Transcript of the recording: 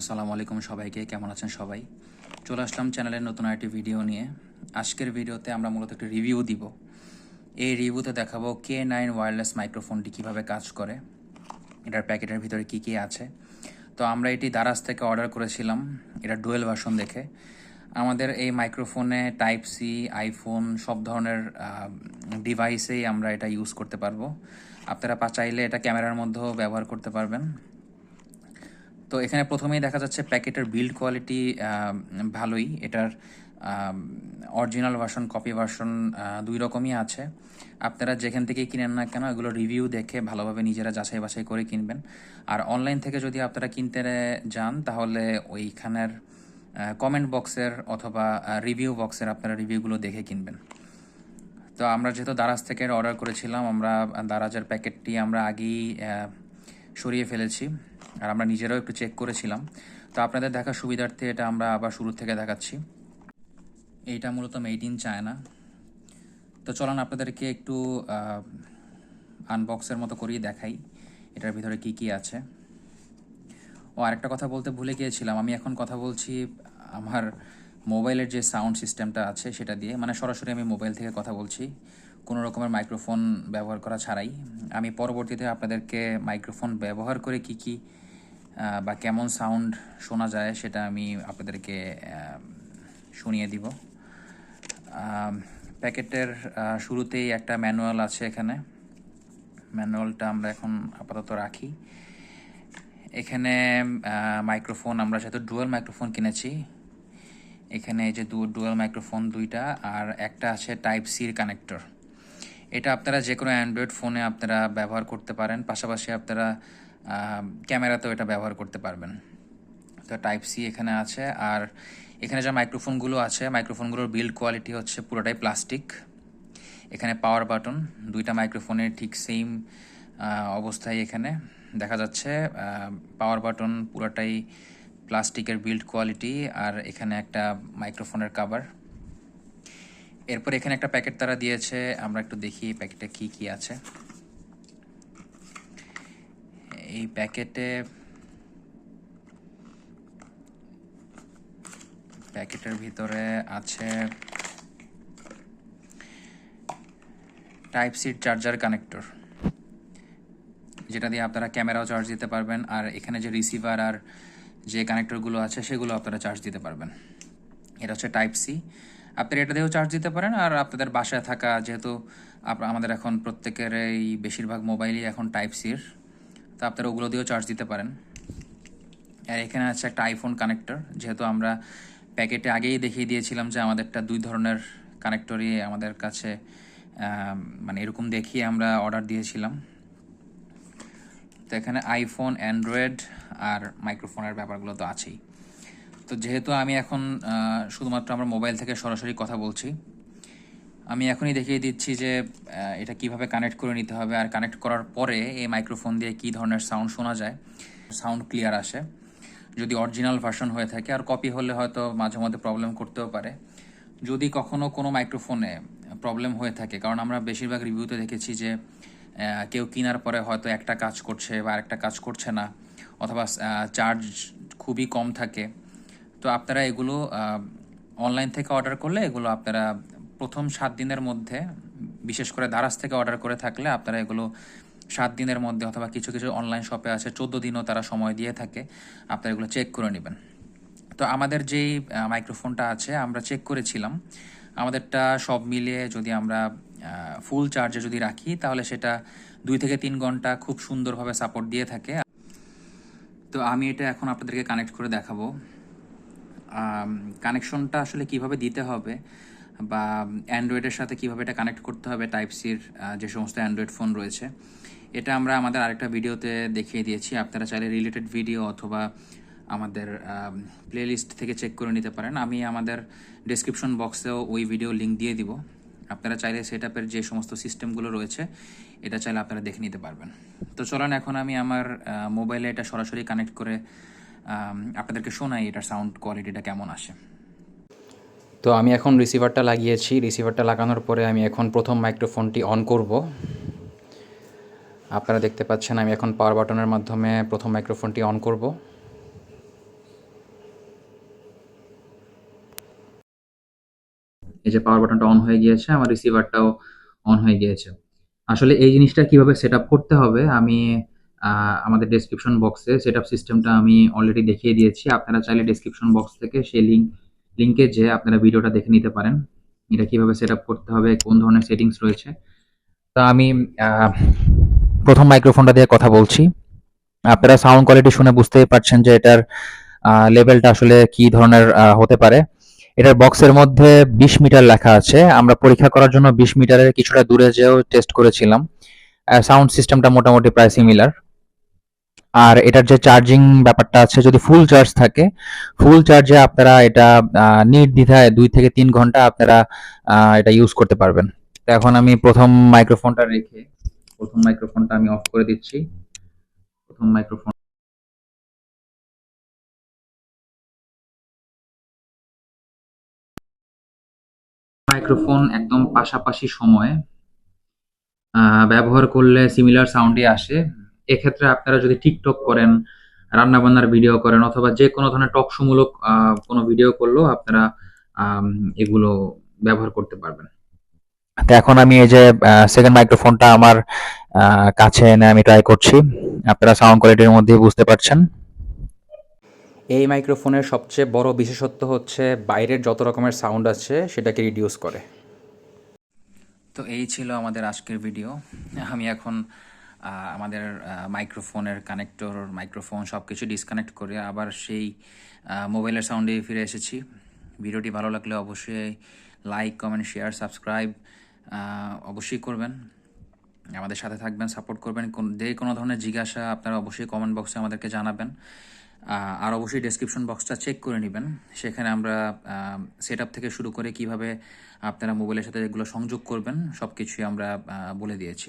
আসসালামু আলাইকুম সবাইকে, কেমন আছেন সবাই? চলে আসলাম চ্যানেলের নতুন আরেকটি ভিডিও নিয়ে। আজকের ভিডিওতে আমরা মূলত একটি রিভিউ দিব। এই রিভিউতে দেখাবো কে নাইন ওয়্যারলেস মাইক্রোফোনটি কীভাবে কাজ করে, এটার প্যাকেটের ভিতরে কি কি আছে। তো আমরা এটি দারাজ থেকে অর্ডার করেছিলাম, এটা ডুয়েল ভার্সন দেখে। আমাদের এই মাইক্রোফোনে টাইপ সি আইফোন সব ধরনের ডিভাইসেই আমরা এটা ইউজ করতে পারব। আপনারা চাইলে এটা ক্যামেরার মধ্যেও ব্যবহার করতে পারবেন। তো এখানে প্রথমেই দেখা যাচ্ছে প্যাকেটের বিল্ড কোয়ালিটি ভালোই। এটার অরিজিনাল ভার্সন কপি ভার্সন দুই রকমই আছে। আপনারা যেখান থেকে কিনেন না কেন এগুলো রিভিউ দেখে ভালোভাবে নিজেরা যাচাই বাছাই করে কিনবেন। আর অনলাইন থেকে যদি আপনারা কিনতে যান, তাহলে ওইখানের কমেন্ট বক্সের অথবা রিভিউ বক্সের আপনারা রিভিউগুলো দেখে কিনবেন। তো আমরা যেহেতু দারাজ থেকে অর্ডার করেছিলাম, আমরা দারাজের প্যাকেটটি আমরা আগেই সরিয়ে ফেলেছি। আর আমরা নিজেরাও একটু চেক করেছিলাম। তো আপনাদের দেখা সুবিধার্থে এটা আমরা আবার শুরু থেকে দেখাচ্ছি। এইটা মূলত মেড ইন চায়না তো চলুন আপনাদেরকে একটু আনবক্সের মতো করিয়ে দেখাই। এটার ভিতরে কি কি আছে। ও, আরেকটা কথা বলতে ভুলে গিয়েছিলাম। আমি এখন কথা বলছি আমার মোবাইলের যে সাউন্ড সিস্টেমটা আছে সেটা দিয়ে। মানে সরাসরি আমি মোবাইল থেকে কথা বলছি। কোনো রকমের মাইক্রোফোন ব্যবহার করা ছাড়াই। আমি পরবর্তীতে আপনাদেরকে মাইক্রোফোন ব্যবহার করে কি কি বা কেমন সাউন্ড শোনা যায় সেটা আমি আপনাদেরকে শুনিয়ে দিব। প্যাকেটের শুরুতেই একটা ম্যানুয়াল আছে এখানে। ম্যানুয়ালটা আমরা এখন আপাতত রাখি। এখানে মাইক্রোফোন আমরা যেহেতু ডুয়াল মাইক্রোফোন কিনেছি, এখানে এই যে দু ডুয়াল মাইক্রোফোন দুইটা আর একটা আছে টাইপ সির কানেক্টর এটা আপনারা যে কোনো অ্যান্ড্রয়েড ফোনে আপনারা ব্যবহার করতে পারেন। পাশাপাশি আপনারা ক্যামেরাতেও এটা ব্যবহার করতে পারবেন। তো টাইপ সি এখানে আছে, আর এখানে যে মাইক্রোফোনগুলো আছে মাইক্রোফোনগুলোর বিল্ড কোয়ালিটি হচ্ছে পুরোটাই প্লাস্টিক এখানে পাওয়ার বাটন দুইটা মাইক্রোফোনের ঠিক সেম অবস্থায় এখানে। দেখা যাচ্ছে পাওয়ার বাটন পুরোটাই প্লাস্টিকের বিল্ড কোয়ালিটি আর এখানে একটা মাইক্রোফোনের কাভার এরপর এখানে একটা প্যাকেট তারা দিয়েছে, আমরা একটু দেখি প্যাকেটে কি কি আছে। এই প্যাকেটে, প্যাকেটের ভিতরে আছে টাইপ সি চার্জার কানেক্টর যেটা দিয়ে আপনারা ক্যামেরাও চার্জ দিতে পারবেন। আর এখানে যে রিসিভার আর যে কানেক্টরগুলো আছে, সেগুলো আপনারা চার্জ দিতে পারবেন। এটা হচ্ছে টাইপ সি আপনারা এটা দিয়েও চার্জ দিতে পারেন। আর আপনাদের বাসায় থাকা, যেহেতু আমাদের এখন প্রত্যেকের এই বেশিরভাগ মোবাইলই এখন টাইপ সির তো আপনারা ওগুলো দিয়েও চার্জ দিতে পারেন। আর এখানে আছে একটা আইফোন কানেক্টর যেহেতু আমরা প্যাকেটে আগেই দেখিয়ে দিয়েছিলাম যে আমাদেরটা দুই ধরনের কানেক্টরই আমাদের কাছে মানে এরকম দেখিয়ে আমরা অর্ডার দিয়েছিলাম। তো এখানে আইফোন অ্যান্ড্রয়েড আর মাইক্রোফোনের ব্যাপারগুলো তো আছেই। তো যেহেতু আমি এখন শুধুমাত্র আমার মোবাইল থেকে সরাসরি কথা বলছি আমি এখনই দেখিয়ে দিচ্ছি যে এটা কীভাবে কানেক্ট করে নিতে হবে আর কানেক্ট করার পরে এই মাইক্রোফোন দিয়ে কী ধরনের সাউন্ড শোনা যায়। সাউন্ড ক্লিয়ার আসে, যদি অরিজিনাল ভার্সন হয়ে থাকে, আর কপি হলে হয়তো মাঝে মধ্যে প্রবলেম করতেও পারে। যদি কখনো কোনো মাইক্রোফোনে প্রবলেম হয়ে থাকে, কারণ আমরা বেশিরভাগ রিভিউতে দেখেছি যে কেউ কেনার পরে হয়তো একটা কাজ করছে বা আরেকটা কাজ করছে না, অথবা চার্জ খুবই কম থাকে। তো আপনারা এগুলো অনলাইন থেকে অর্ডার করলে এগুলো আপনারা প্রথম সাত দিনের মধ্যে, বিশেষ করে দারাজ থেকে অর্ডার করে থাকলে আপনারা এগুলো সাত দিনের মধ্যে অথবা কিছু কিছু অনলাইন শপে আছে, চোদ্দ দিনও তারা সময় দিয়ে থাকে, আপনারা এগুলো চেক করে নেবেন। তো আমাদের যেই মাইক্রোফোনটা আছে, আমরা চেক করেছিলাম। আমাদেরটা সব মিলিয়ে যদি আমরা ফুল চার্জে যদি রাখি, তাহলে সেটা দুই থেকে তিন ঘণ্টা খুব সুন্দরভাবে সাপোর্ট দিয়ে থাকে। তো আমি এটা এখন আপনাদেরকে কানেক্ট করে দেখাবো। কানেকশনটা আসলে কীভাবে দিতে হবে বা অ্যান্ড্রয়েডের সাথে কীভাবে এটা কানেক্ট করতে হবে টাইপ সির যে সমস্ত অ্যান্ড্রয়েড ফোন রয়েছে। এটা আমরা আমাদের আরেকটা ভিডিওতে দেখিয়ে দিয়েছি। আপনারা চাইলে রিলেটেড ভিডিও অথবা আমাদের প্লেলিস্ট থেকে চেক করে নিতে পারেন। আমি আমাদের ডেসক্রিপশন বক্সেও ওই ভিডিও লিঙ্ক দিয়ে দিব। আপনারা চাইলে সেটআপের যে সমস্ত সিস্টেমগুলো রয়েছে, এটা চাইলে আপনারা দেখে নিতে পারবেন। তো চলেন এখন আমি আমার মোবাইলে এটা সরাসরি কানেক্ট করে আপনাদেরকে শোনাই এটার সাউন্ড কোয়ালিটিটা কেমন আসে। তো আমি এখন রিসিভারটা লাগিয়েছি। রিসিভারটা লাগানোর পরে আমি এখন প্রথম মাইক্রোফোনটি অন করব। আপনারা দেখতে পাচ্ছেন আমি এখন পাওয়ার বাটনের মাধ্যমে প্রথম মাইক্রোফোনটি অন করব। এই যে পাওয়ার বাটনটা অন হয়ে গিয়েছে, আমার রিসিভারটাও অন হয়ে গিয়েছে। আসলে এই জিনিসটা কীভাবে সেট করতে হবে, আমি আমাদের ডেসক্রিপশন বক্সে সেট সিস্টেমটা আমি অলরেডি দেখিয়ে দিয়েছি। আপনারা চাইলে ডেসক্রিপশন বক্স থেকে সেই লিঙ্ক লিঙ্কে যে আপনারা ভিডিওটা দেখে নিতে পারেন, এটা কীভাবে সেট করতে হবে, কোন ধরনের সেটিংস রয়েছে। তো আমি প্রথম মাইক্রোফোনটা দিয়ে কথা বলছি। আপনারা সাউন্ড কোয়ালিটি শুনে বুঝতেই পারছেন যে এটার লেভেলটা আসলে কি ধরনের হতে পারে। এটার বক্সের মধ্যে বিশ মিটার লেখা আছে। আমরা পরীক্ষা করার জন্য বিশ মিটারের কিছুটা দূরে যেও টেস্ট করেছিলাম। সাউন্ড সিস্টেমটা মোটামুটি প্রায় সিমিলার আর এটার যে চার্জিং ব্যাপারটা আছে, যদি ফুল চার্জ থাকে ফুল চার্জে আপনারা এটা নির্দ্বিধায় দুই থেকে তিন ঘণ্টা আপনারা এটা ইউজ করতে পারবেন। তো এখন আমি প্রথম মাইক্রোফোনটা রেখে, প্রথম মাইক্রোফোনটা আমি অফ করে দিচ্ছি। প্রথম মাইক্রোফোন মাইক্রোফোন একদম পাশাপাশি সময়ে ব্যবহার করলে সিমিলার সাউন্ডই আসে। এক্ষেত্রে আপনারা যদি টিকটক করেন রান্না বান্নার ভিডিও করেন অথবা যে কোনো ধরনের টক সমূলক কোনো ভিডিও করলেও আপনারা এগুলো ব্যবহার করতে পারবেন। তো এখন আমি এই যে সেকেন্ড মাইক্রোফোনটা আমার কাছে এনে আমি ট্রাই করছি। আপনারা সাউন্ড কোয়ালিটির মধ্যে বুঝতে পারছেন। এই মাইক্রোফোনের সবচেয়ে বড় বিশেষত্ব হচ্ছে বাইরের যত রকমের সাউন্ড আছে সেটাকে রিডিউস করে। তো এই ছিল আমাদের আজকের ভিডিও আমি এখন আমাদের মাইক্রোফোনের কানেক্টর মাইক্রোফোন সব কিছু ডিসকানেক্ট করে আবার সেই মোবাইলের সাউন্ডে ফিরে এসেছি। ভিডিওটি ভালো লাগলে অবশ্যই লাইক কমেন্ট শেয়ার সাবস্ক্রাইব অবশ্যই করবেন। আমাদের সাথে থাকবেন সাপোর্ট করবেন। কোন যে কোনো ধরনের জিজ্ঞাসা আপনারা অবশ্যই কমেন্ট বক্সে আমাদেরকে জানাবেন। আর অবশ্যই ডেসক্রিপশন বক্সটা চেক করে নেবেন। সেখানে আমরা সেট থেকে শুরু করে কীভাবে আপনারা মোবাইলের সাথে এগুলো সংযোগ করবেন সব কিছুই আমরা বলে দিয়েছি।